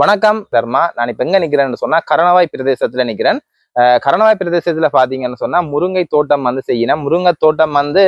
வணக்கம் தர்மா. நான் இப்ப எங்க நிக்கிறேன்னு சொன்னா கரணவாய் பிரதேசத்துல நிக்கிறேன். கரணவாய் பிரதேசத்துல பாத்தீங்கன்னு சொன்னா முருங்கை தோட்டம் வந்து செய்யணும். முருங்கை தோட்டம் வந்து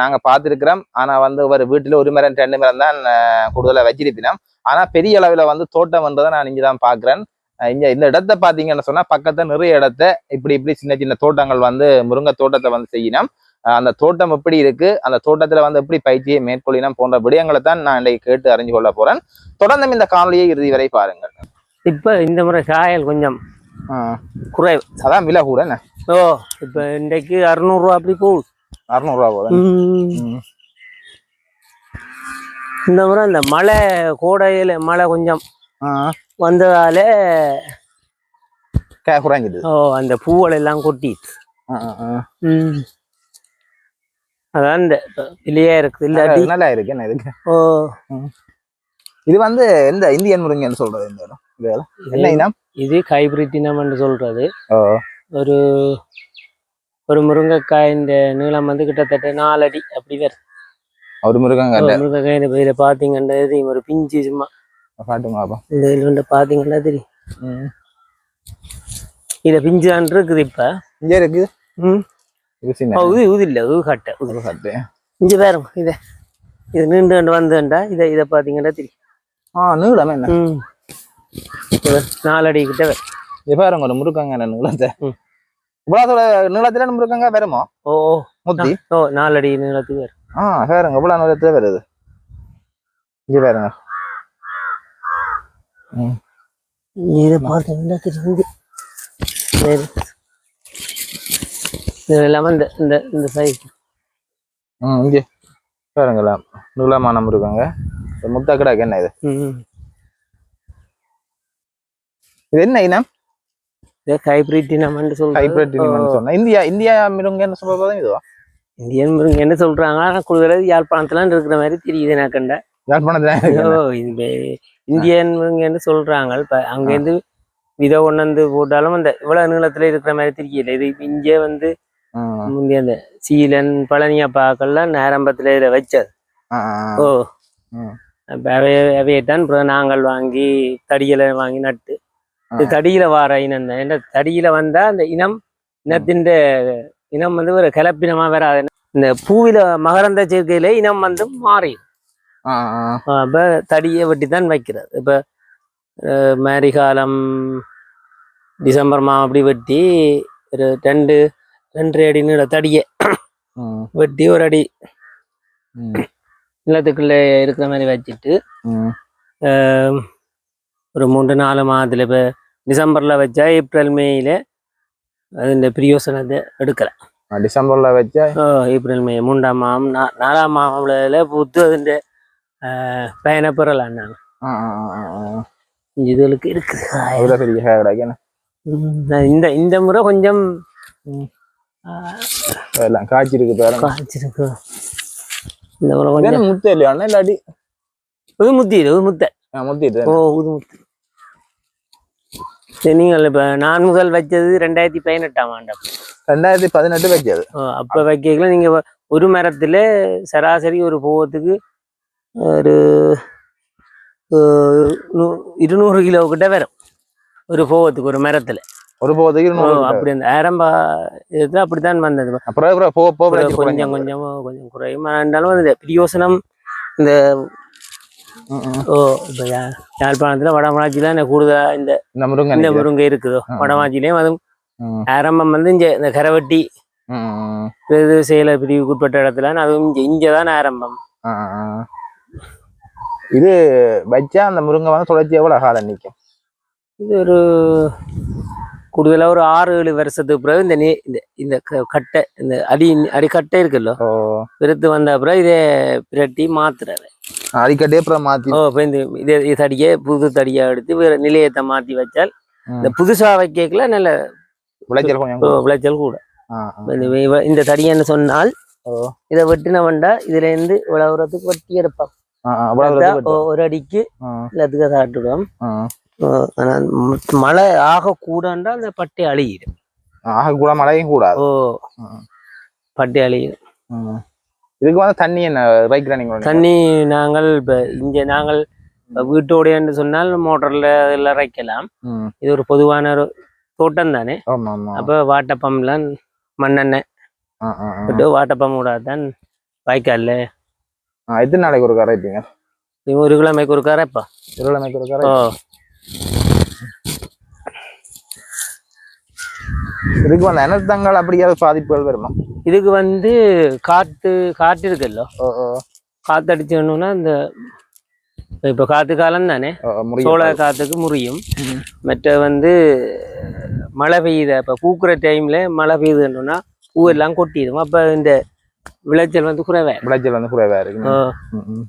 நாங்கள் நாங்க ஆனால் ஆனா வந்து ஒரு வீட்டுல ஒரு மரம் ரெண்டு மரம் தான் அஹ் கூடுதலா வச்சிருப்பினோம். ஆனா பெரிய அளவுல வந்து தோட்டம் வந்ததை நான் இங்கதான் பாக்குறேன். பார்க்குறேன் இங்க இந்த இடத்த பாத்தீங்கன்னு சொன்னா பக்கத்துல நிறைய இடத்த இப்படி இப்படி சின்ன சின்ன தோட்டங்கள் வந்து முருங்கை தோட்டத்தை வந்து செய்யணும். அந்த தோட்டம் எப்படி இருக்கு? அந்த தோட்டத்துல வந்து எப்படி பயிற்சியை மேற்கொள்ளினம் போன்ற விடயங்களை தான் நான் இன்றைக்கு கேட்டு அறிஞ்சு கொள்ள போறேன். தொடர்ந்து இந்த காணொலியை இறுதி வரை பாருங்கள். இப்போ இந்த முறை காயல் கொஞ்சம் குறைவு. அதான் விலை கூட என்ன? ஓ இப்போ இன்றைக்கு அறுநூறுவா அப்படி போகுது. அறுநூறுவா போதும். இந்த முறை இந்த மழை கோடையில் மழை கொஞ்சம் வந்ததால கே குறைஞ்சிடுது ஓ அந்த பூவல் எல்லாம் கொட்டிட்டு. அதான் இந்த வெளியே இருக்குது. இல்லாட்டி நல்லா இருக்கு. என்ன இதுக்கு? ஓ. இது வந்து எந்த இந்தியன் முருங்கன்னு சொல்றது இந்த இடம். என்ன இனம்? இது கைபிரிட்டினம்னு சொல்றது. ஓ. ஒரு ஒரு முருங்கைக்காயின் நீளம் வந்து கிட்டத்தட்ட நாலு அடி அப்படி வருது ஒரு முருகங்க ஒரு முருங்கைக்காயின் இதில் பார்த்தீங்கன்னா தெரியும். ஒரு பிஞ்சு சும்மா. பாட்டுங்க பாப்பா இந்த இதில் பார்த்தீங்கன்னா தெரியும். ம். இதை பிஞ்சான் இருக்குது இப்போ. இங்க இருக்கு ம். இது இது இல்லை இது கட்டை இது சட்டு இங்கே பாருங்க இதை இது நின்று கொண்டு வந்துண்டா இதை இதை பார்த்தீங்கன்னா தெரியும் ஆ நீளம் என்ன நாலடி கிட்ட இது பாருங்க ஒரு முருகங்க என்ன நீளத்தை. இவ்வளவு நீளத்துல வருமோ ஓ முத்தி ஓ நாலடி நீளத்துக்கு வரும் ஆ பாருங்க நீளத்துல வருது இங்க பாருங்க. இதை பார்த்தீங்கன்னா தெரியுது இது இல்லாமல் இந்த இந்த இந்த சைஸ் ம் இங்க பாருங்களா நீளமான முருகங்க இந்த முத்தா கிடாக்கு என்ன இது? இது என்ன இனம்? இதை ஹைப்ரிட்டினம்னு சொல்கிறேன் ஹைபிரிட் இனம் சொன்னா. இந்தியா இந்தியா மிருங்கன்னு சொல்றதும் இதுவா? இந்தியன் முருங்கை என்ன சொல்றாங்க ஆனால் கூடுதலாக யாழ்ப்பாணத்துலாம் இருக்கிற மாதிரி தெரியுது நான் கண்ட. யாழ்ப்பாணத்துல இந்தியன் முருங்கன்னு சொல்றாங்க. இப்போ அங்கேருந்து விதை கொண்டு வந்து போட்டாலும் அந்த இவ்வளவு நீளத்துல இருக்கிற மாதிரி தெரியல. இது இங்கே வந்து. முந்தைய அந்த சீலன் பழனியப்பாக்கள்லாம் ஆரம்பத்துல இதை வச்சது. ஆ, ஆ, ஆ. ஓ. ம். அவையத்தான் அப்புறம் நாங்கள் வாங்கி தடிகளை வாங்கி நட்டு. இது தடியில வார இனம் தான். ஏன்னா தடியில வந்தா அந்த இனம் இனத்தின் இனம் வந்து ஒரு கலப்பினமா வராது. இந்த பூவில மகரந்த சேர்க்கையில இனம் வந்து மாறி ஆ, ஆ. அப்ப தடியை வெட்டி தான் வைக்கிறது. இப்ப அஹ், மாரி காலம் டிசம்பர் மாதம் அப்படி வெட்டி ஒரு ரெண்டு ரெண்டரை அடி நீளத்தடியே வெட்டி ஒரு அடி. நிலத்துக்குள்ளே இருக்கிற மாதிரி வச்சுட்டு ஒரு மூன்று நாலு மாதத்தில் இப்போ டிசம்பரில் வச்சா ஏப்ரல் மேயில் அதுண்ட பிரியோசனத்தை எடுக்கலாம் டிசம்பரில் வச்சா? ஏப்ரல் மே மூன்றாம் மாதம் நாலாம் மாதம்ல புத்து அதுண்ட பயனை பெறலாம் நாங்கள் இதுகளுக்கு இருக்குது. இந்த இந்த முறை கொஞ்சம் ஆஹ், எல்லாம் காய்ச்சிருக்கு பாருங்க காய்ச்சிருக்கு. இந்த கொஞ்சம். என்ன முத்து இல்லையா? இல்லாடி இது முத்தி இது முத்தை ஆ, முத்திட்டு ஓ இது முத்து. நீங்கள் இப்போ நான் முதல் வச்சது ரெண்டாயிரத்தி பதினெட்டாம் ஆண்டு ரெண்டாயிரத்தி பதினெட்டு வச்சது ஆ, அப்ப வைக்கல நீங்க வ- ஒரு மரத்துல சராசரி ஒரு பூவத்துக்கு ஒரு இருநூறு கிலோ கிட்ட வரும். ஒரு பூவத்துக்கு ஒரு மரத்துல. ஒரு போதுக்கு. அப்படி அந்த ஆரம்ப இதுல அப்படித்தான் வந்தது அப்புறம் அப்புறம் போ போ அப்புறம் விளைச்சு கொஞ்சம். கொஞ்சம் கொஞ்சம் குறையும் இருந்தாலும் அந்த பிரியோசனம் இந்த. ஓ இப்போ யாழ்ப்பாணத்துல வடமராட்சியில இந்த கூடுதலா இந்த இந்த முருங்கை இந்த இருக்குதோ ஆ. வடமாட்சியிலையும் அதுவும் ஆரம்பம் வந்து இங்க இந்த கரவட்டி. இது சேல பிரிவுக்குட்பட்ட இடத்துல அதுவும் இங்க இங்கதான் ஆரம்பம் ஆ, ஆ, ஆ. இது வச்சா அந்த முருங்கை வந்து தொடர்ச்சி எவ்வளவு காலம் நிக்கும் இது ஒரு கூடுதலா ஒரு ஆறு ஏழு வருஷத்துக்கு பிறகு இந்த நீ இந்த இந்த கட்டை இந்த அடி அடிக்கட்டை இருக்குல்ல ஓ. பெருத்து வந்த பிறகு இதை பிரட்டி மாத்துறாரு. அடிக்கடி அப்புறம் மாத்தி ஓ இப்போ இந்த இதே தடியை புது தடியா எடுத்து வேற நிலையத்தை மாத்தி வச்சால். இந்த புதுசா வைக்கல நல்ல விளைச்சல் விளைச்சல் கூட. இந்த தடியன்னு சொன்னால். இதை வெட்டின வண்டா இதுல இருந்து இவ்வளவு தூரத்துக்கு வெட்டி ஒ- ஒரு அடிக்கு எல்லாத்துக்கும் சாப்பிட்டுடும் ஆ. ஆனா ம- மழை ஆக கூடண்டா அந்த பட்டை அழியிடும் ஆக கூட மழையும் கூடாது. ஓ. பட்டை அழியிடும். இதுக்கு வந்து தண்ணி என்ன வைக்கிற நீங்க தண்ணி நாங்கள் இப்ப இங்க நாங்கள் வீட்டோடையன்னு சொன்னால் மோட்டர்ல எல்லாம் இறைக்கலாம். இது ஒரு பொதுவான ஒரு தோட்டம் தானே? அப்போ வாட்டர் பம்ப்லாம் மண்ணெண்ணெய். விட்டு வாட்டர் பம்ப் விடாது தான் வாய்க்கால்ல. ஆ எத்தனை நாளைக்கு ஒரு கரை வைப்பீங்க இது ஒரு கிழமைக்கு ஒரு கரைப்பா இருளமைக்கு ஒரு கரை இதுக்கு வந்து அனர்த்தங்கள் அப்படியாவது பாதிப்புகள் வருமா? இதுக்கு வந்து காற்று காற்று இருக்குல்ல. காத்தடிச்சோன்னா இந்த இப்போ காத்து காலம் தானே. சோள காத்துக்கு முறியும். மற்ற வந்து மழை பெய்யுத. இப்போ பூக்குற டைம்ல மழை பெய்யுதுன்னா பூ எல்லாம் கொட்டிடும். அப்போ இந்த விளைச்சல் வந்து குறைவே விளைச்சல் வந்து குறைவா இருக்கு ஓ, ம், ம்.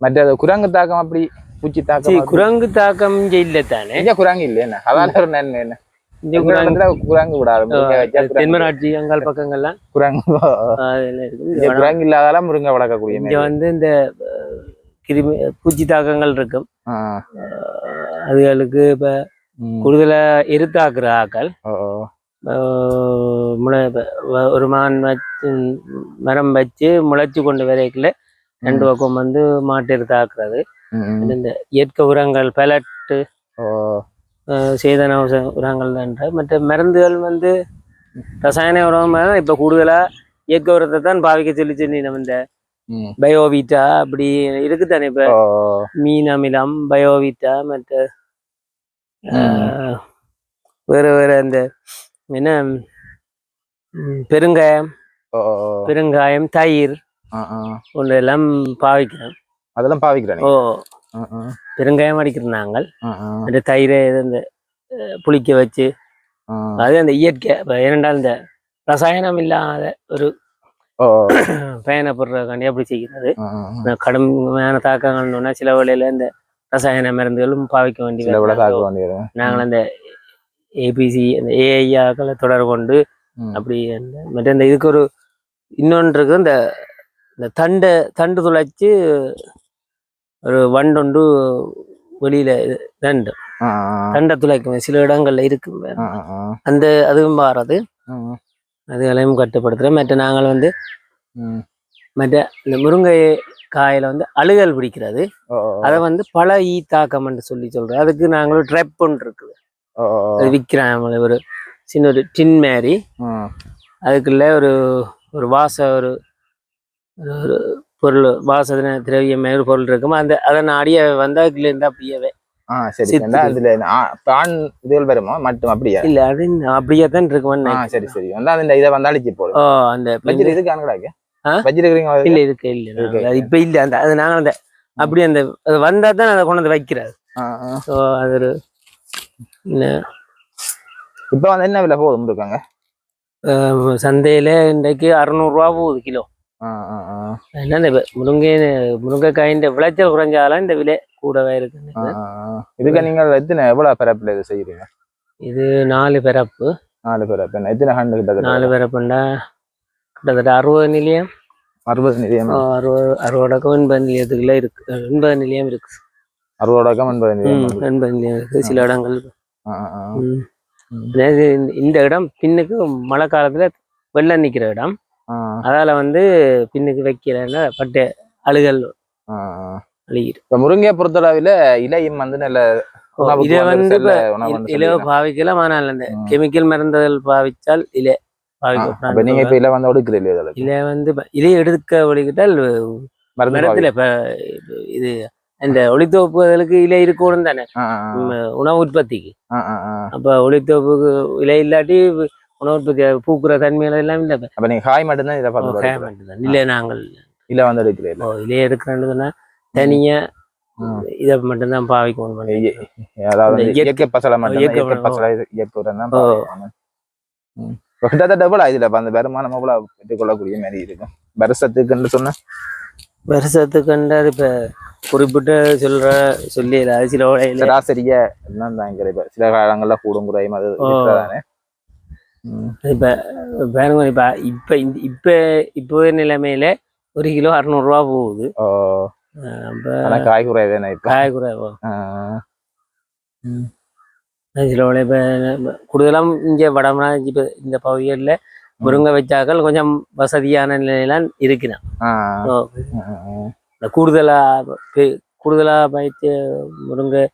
மற்றது குரங்கு தாக்கம் அப்படி பூச்சி தாக்கம் அப்படி- குரங்கு தாக்கம் இல்லை தானே குரங்கு இல்ல என்ன? அதான் ஒரு நன்மை என்ன? குரங்கு விடாது குரங்கு தென்மராட்சி அங்கால் பக்கங்கள்லாம் குரங்கு குரங்கு இல்லாதால முருங்கை வளர்க்கக்கூடிய இங்க. வந்து இந்த கிருமி பூச்சி தாக்கங்கள் இருக்கும். அதுகளுக்கு இப்ப. கூடுதலா எருத்தாக்குற ஆக்கள். முளை ஒரு மான் வச்சு மரம் வச்சு முளைச்சு கொண்டு வரைக்கல ரெண்டு பக்கம் வந்து மாட்டு எருத்தாக்குறது. இந்த இயற்கை உரங்கள் பெலட் ஓ, சேதன உரங்கள் என்ற மற்ற மருந்துகள் வந்து ரசாயன உரம் இப்ப கூடுதலா இயற்கை உரத்தை தான் பாவிக்க சொல்லி சொல்லி நம்ம இந்த. பயோவிட்டா அப்படி இருக்குதானே இப்ப ஓ, மீன் அமிலம் பயோவிட்டா மற்ற வேற வேற இந்த என்ன பெருங்காயம். பெருங்காயம் தயிர். ஒன்று எல்லாம் பாவிக்கிறோம் அதெல்லாம் பாவிக்கிறேன் ஓ. பெருங்காயம் அடிக்கிற நாங்கள். அந்த தயிரை இந்த புளிக்க வச்சு. அது அந்த இயற்கை ஏனென்றால் இந்த ரசாயனம் இல்லாத ஒரு. பயணப்படுறதுக்காண்டி அப்படி செய்கிறது கடுமையான தாக்கங்கள்னா சில வேளையில இந்த ரசாயன மருந்துகளும் பாவிக்க வேண்டி சில விட வரும். தாக்க வேண்டியது நாங்கள் அந்த ஏபிசி அந்த ஏஐயாக்களை தொடர்பு கொண்டு. அப்படி அந்த மற்ற இந்த இதுக்கு ஒரு இன்னொன்று இருக்கு இந்த இந்த தண்டை தண்டு துளைச்சு ஒரு வண்டொண்டு வெளியில ஆ. தண்டை துளைக்கும் சில இடங்கள்ல இருக்கு. அந்த அதுவும் மாறது. அதுகளையும் கட்டுப்படுத்துறோம். மற்ற நாங்கள் வந்து. மற்ற இந்த முருங்கை காயில வந்து அழுகல் பிடிக்கிறது. அதை வந்து பல ஈ தாக்கம்னு சொல்லி சொல்றோம். அதுக்கு நாங்கள் ஒரு ட்ரெப் ஒன்று இருக்குது. அது விற்கிறாங்க ஒரு சின்ன ஒரு டின் மாதிரி ம். அதுக்குள்ள ஒரு ஒரு வாச ஒரு- ஒரு பொருள் வாசன திரவியம் பொருள் இருக்கும் அந்த அதன் அடிய வந்தா அதுக்குள்ள இருந்தா அப்படியே ஆ சரி அதுல ஆண் இதுகள் வருமா? மட்டும் அப்படியா? இல்ல அது அப்படியே தான் நினைக்கிறேன். சரி சரி. வந்து அந்த இதை வந்து அழிச்சு போடும். ஓ அந்த வச்சிரு இதுக்கு அனுக்கடாக்கு ஆ? வச்சிருக்கிறீங்க இல்ல இருக்கு இல்ல அது இப்ப இல்ல அந்த அது நாங்கள் அந்த அப்படி அந்த அது வந்தா தான் அதை கொண்டு வந்து. ஸோ அது ஒரு இப்ப வந்து என்ன விலை போதும் இருக்காங்க சந்தையில இன்றைக்கு அறுநூறுவா போகுது கிலோ. ஆ, ஆ, ஆ. என்ன இந்த முருங்கை முருங்கைக்காயின் விளைச்சல் குறைஞ்சாலும் இந்த விலை கூடவே ஆ. இதுக்கு நீங்கள் எத்தனை எவ்வளவு பிறப்புல இது செய்யறீங்க இது நாலு பிறப்பு. நாலு பிறப்பு. என்ன எத்தனை ஹண்டு கிட்ட நாலு பிறப்புண்டா? கிட்டத்தட்ட அறுபது நிலையம். அறுபது நிலையம். அறுபது அறுபடக்கம் எண்பது நிலையத்துக்குள்ள இருக்கு. எண்பது நிலையம் இருக்கு. அறுபதாக்கம் எண்பது நிலையம். எண்பது நிலையம் இருக்கு. சில இடங்கள். இந்த- இடம் பின்னுக்கு மழை காலத்துல வெள்ளம் நிக்கிற இடம். அதால வந்து பின்னுக்கு வைக்கிறேன்னா பட்டு அழுகல். அழுகிடும் இப்ப முருங்கையை பொறுத்தளவில் இலையும் வந்து நல்ல இதை வந்து வந்து செல்ல இப்ப உணவுன்னு இல சொல்லிடுறேன். பாவிக்கலாம் ஆனால் அந்த. கெமிக்கல் மருந்துகள் பாவிச்சால் இலை பாவிக்க அப்ப நீங்க இப்ப இலை வந்து ஒடுக்குறீங்க இதோட இலை வந்து இப்ப இலை எடுக்க ஒழிக்கிட்டால் மரத்துல இப்ப இது இந்த ஒளித்தோப்புகளுக்கு இலை இருக்கணும் தானே உணவு உற்பத்திக்கு. அப்ப ஒளித்தோப்புக்கு இலை இல்லாட்டி உணவு உற்பத்தி அது பூக்குற தன்மையில எல்லாம் இல்லை. அப்ப நீங்க காய் மட்டும்தான் இதை பார்த்து காய. மாட்டுதான். இல்லை நாங்கள் இலை வந்து எடுக்கிறீங்க ஓ, இலையை எடுக்கிறேன்னு சொன்னா தனியா ம். இதை மட்டும்தான் பாவிக்கணும் பண்ணி. அதாவது இயற்கை- பசலை மட்டும் இயற்கை. பசலை இயற்கை உரம் தான் கிட்டத்தட்ட இப்ப அந்த வருமானம் எவ்வளவு பெற்றுக்கொள்ளக்கூடிய மாதிரி இருக்கும் வருஷத்துக்குன்னு சொன்னா வருஷத்துக்கு கண்டாது இப்ப குறிப்பிட்ட சொல்ற சொல்லி சில சராசரியா என்னன்னு இப்ப சில காலங்கள்ல கூடும் குறையும் அது ஓ. இப்ப பாருங்க இப்ப இப்ப இந்த- இப்ப இப்போ நிலைமையில ஒரு கிலோ அறுநூறுவா போகுது காய் குறையதானே இப்ப காய்கறி ஆ. சில வேளை இப்ப கூடுதலாம் இங்க வடமரா இப்ப இந்த பகுதிகளில் முருங்கை வச்சாக்கள் கொஞ்சம் வசதியான நிலையிலாம் இருக்கிறான் ஆ. ஓ, ஆ, ஆ. இந்த கூடுதலா பெ- கூடுதலாக பயிற்சி முருங்கை.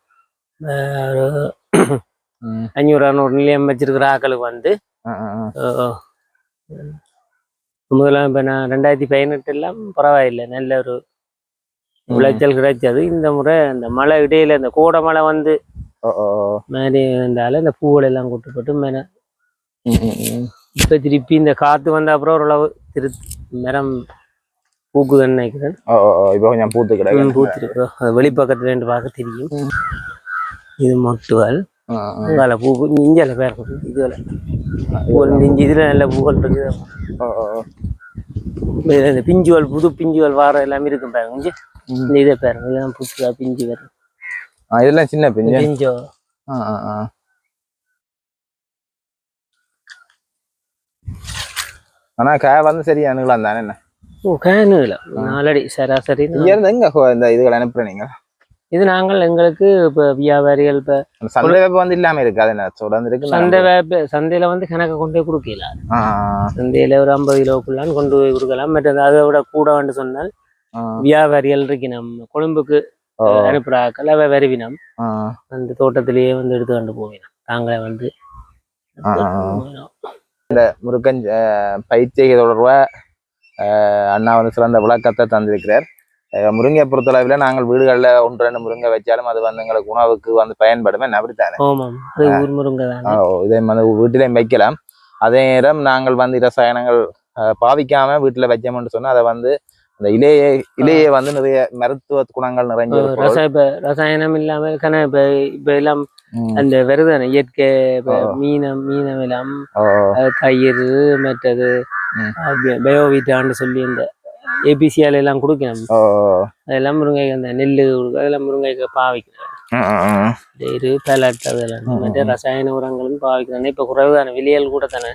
அஞ்சூறு அறநூறு நிலையம் வச்சிருக்கிற ஆக்களுக்கு வந்து முதல்ல இப்போ நான் ரெண்டாயிரத்தி பதினெட்டு எல்லாம் பரவாயில்லை நல்ல ஒரு விளைச்சல் கிடைச்சது இந்த முறை இந்த மழை இடையில இந்த கோடை மழை வந்து. மாதிரி இருந்தால இந்த பூவில் எல்லாம் கொட்டுப்பட்டு மேலே ம், ம், ம். இப்போ திருப்பி இந்த காற்று வந்த அப்புறம் ஓரளவு திரு மரம் பூக்குதுன்னு நினைக்கிறேன். இப்போ கொஞ்சம் பூத்து ம், பூத்திருக்கிறோம் அது வெளிப்பக்கத்துல இருந்து பார்க்க தெரியும் இது ஆ. அங்கால பூ இஞ்சால பேர் இதுல இந்த இஞ்சி இதுல நல்ல பூக்கள் இருக்குது. இந்த பிஞ்சுகள் புது பிஞ்சுகள் வார எல்லாமே இருக்கும் பாருங்க இந்த இதை பாருங்க இதெல்லாம் புதுசா பிஞ்சு வரும் இதெல்லாம் சின்ன பிஞ்சு. பிஞ்சோ. ஆ, ஆ, ஆ. ஆனா காய் வந்து சரியா அணுகலாம் தானே என்ன? ஓ கேனுல நாலடி சராசரி இங்க இருந்து எங்க இந்த இதுகளை அனுப்புறீங்க இது நாங்கள் எங்களுக்கு இப்போ வியாபாரிகள் இப்போ சந்தை வேப்ப வந்து இல்லாம இருக்கு அது என்ன? தொடர்ந்து இருக்கு சந்தை வேப்ப சந்தையில வந்து கணக்கு கொண்டு போய் கொடுக்கல. சந்தையில ஒரு ஐம்பது கிலோக்குள்ளான்னு கொண்டு போய் கொடுக்கலாம். மற்ற அதை விட கூட வந்து சொன்னால். வியாபாரிகள் இருக்கு நம்ம கொழும்புக்கு அனுப்புறாக்கள் அவ வருவினம். அந்த தோட்டத்திலேயே வந்து எடுத்து கொண்டு போவினோம். தாங்களே வந்து ஆ. முருகன் அஹ், பயிற்சியை தொடர்பா அஹ், அண்ணா வந்து சிறந்த விளக்கத்தை தந்திருக்கிறார். முருங்கை பொறுத்தளவில் நாங்கள் வீடுகளில் ஒன்று ரெண்டு முருங்கை வச்சாலும் அது வந்து எங்களுக்கு உணவுக்கு வந்து பயன்படுமே அப்படித்தானே இதே மாதிரி வீட்டிலையும் வைக்கலாம் அதே நேரம் நாங்கள் வந்து ரசாயனங்கள் பாவிக்காம வீட்டில் வைக்கணும்னு சொன்னா அதை வந்து அந்த இலையை இலையை வந்து நிறைய மருத்துவ குணங்கள் நிறைஞ்ச ரசாயனம் இல்லாம இப்ப இப்ப எல்லாம். அந்த வெறுதானே இயற்கை. மீனம் மீனம் எல்லாம் தயிர் மற்றது. பயோவிட்டான்னு சொல்லி இந்த ஏபிசிஆல் எல்லாம் கொடுக்கணும். அதெல்லாம் முருங்கை அந்த நெல் அதெல்லாம் முருங்கைக்கு பாவிக்கிறேன் ம், ம், ம். தயிர் பேலட் அதெல்லாம். மற்ற ரசாயன உரங்களும் பாவிக்கிறேன் இப்ப குறைவுதானே? விலையல் கூட தானே?